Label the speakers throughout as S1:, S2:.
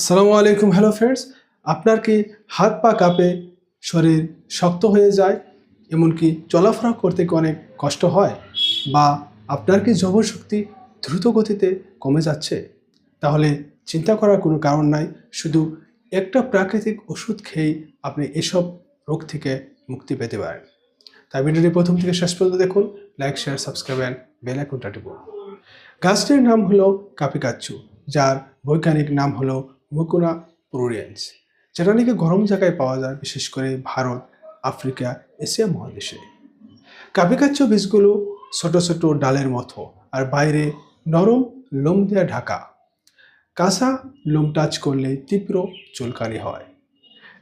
S1: আসসালামু আলাইকুম hello friends আপনার কি হাত পা কাঁপে, শরীর শক্ত হয়ে যায়, এমনকি চলাফেরা করতে অনেক কষ্ট হয়? বা আপনার কি যৌবশক্তি দ্রুত গতিতে কমে যাচ্ছে? তাহলে চিন্তা করার কোনো কারণ নাই, শুধু একটা প্রাকৃতিক ওষুধ খেয়েই আপনি এসব রোগ থেকে মুক্তি পেতে পারেন। তাই ভিডিওটি প্রথম থেকে শেষ পর্যন্ত দেখুন like share subscribe and bell আইকনটা টিপুন। গাছটির নাম হলো কাপিকাচ্চু যার বৈজ্ঞানিক নাম হলো মুকুনা প্রুরিয়েন্স যেটা নাকি গরম জায়গায় পাওয়া যায়, বিশেষ করে ভারত, আফ্রিকা, এশিয়া মহাদেশে। কাপিকাচ্চু বীজগুলো ছোট ছোট ডালের মতো আর বাইরে নরম লোম দিয়ে ঢাকা। কাঁচা লোম টাচ করলে তীব্র চুলকানি হয়।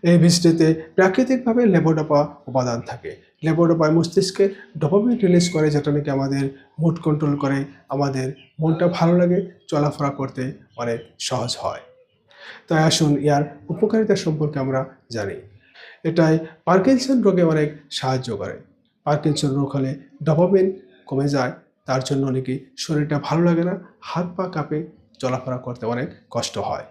S1: এই বীজটিতে প্রাকৃতিকভাবে লেবোডোপা উপাদান থাকে। লেবোডোপায় মস্তিষ্কে ডোপামিন রিলিজ করে যেটা নাকি আমাদের মুড কন্ট্রোল করে, আমাদের মনটা ভালো লাগে, চলাফেরা করতে অনেক সহজ হয়। তাই আসুন ইয়ার উপকারিতা সম্পর্কে আমরা জানি। এটাই পার্কিনসন রোগে অনেক সাহায্য করে। পার্কিনসন রোগ হলে ডোপামিন কমে যায়, তার জন্য অনেকে শরীরটা ভালো লাগে না, হাত পা কাঁপে, চলাফেরা করতে অনেক কষ্ট হয়।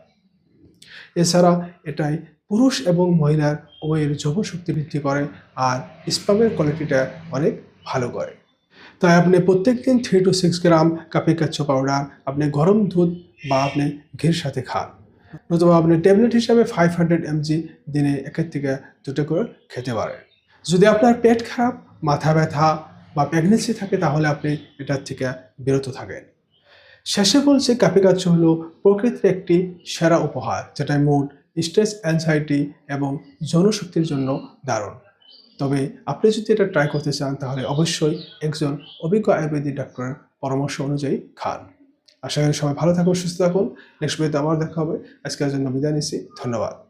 S1: এছাড়া এটাই পুরুষ এবং মহিলার উভয়ের যৌবশক্তি বৃদ্ধি করে আর স্পামের কোয়ালিটিটা অনেক ভালো করে। তাই আপনি প্রত্যেক দিন থ্রি টু সিক্স গ্রাম কাপে কাচ্ছ পাউডার, আপনি গরম দুধ বা আপনি ঘির সাথে খান। নতুবা আপনি ট্যাবলেট হিসাবে ফাইভ হান্ড্রেড এমজি দিনে একের থেকে দুটো করে খেতে পারেন। যদি আপনার পেট খারাপ, মাথা ব্যথা বা প্রেগনেন্সি থাকে, তাহলে আপনি এটার থেকে বিরত থাকেন। শেষে বলছে কাপিকাচ্ছ হলো প্রকৃতির একটি সেরা উপহার যেটা মুড স্ট্রেস অ্যাংজাইটি এবং জনশক্তির জন্য দারুণ। তবে আপনি যদি এটা ট্রাই করতে চান, তাহলে অবশ্যই একজন অভিজ্ঞ আয়ুর্বেদিক ডাক্তারের পরামর্শ অনুযায়ী খান। আশা করি সবাই ভালো থাকুন, সুস্থ থাকুন। নেক্সট ভিডিওতে আবার দেখা হবে। আজকের জন্য বিদায় নিচ্ছি। ধন্যবাদ।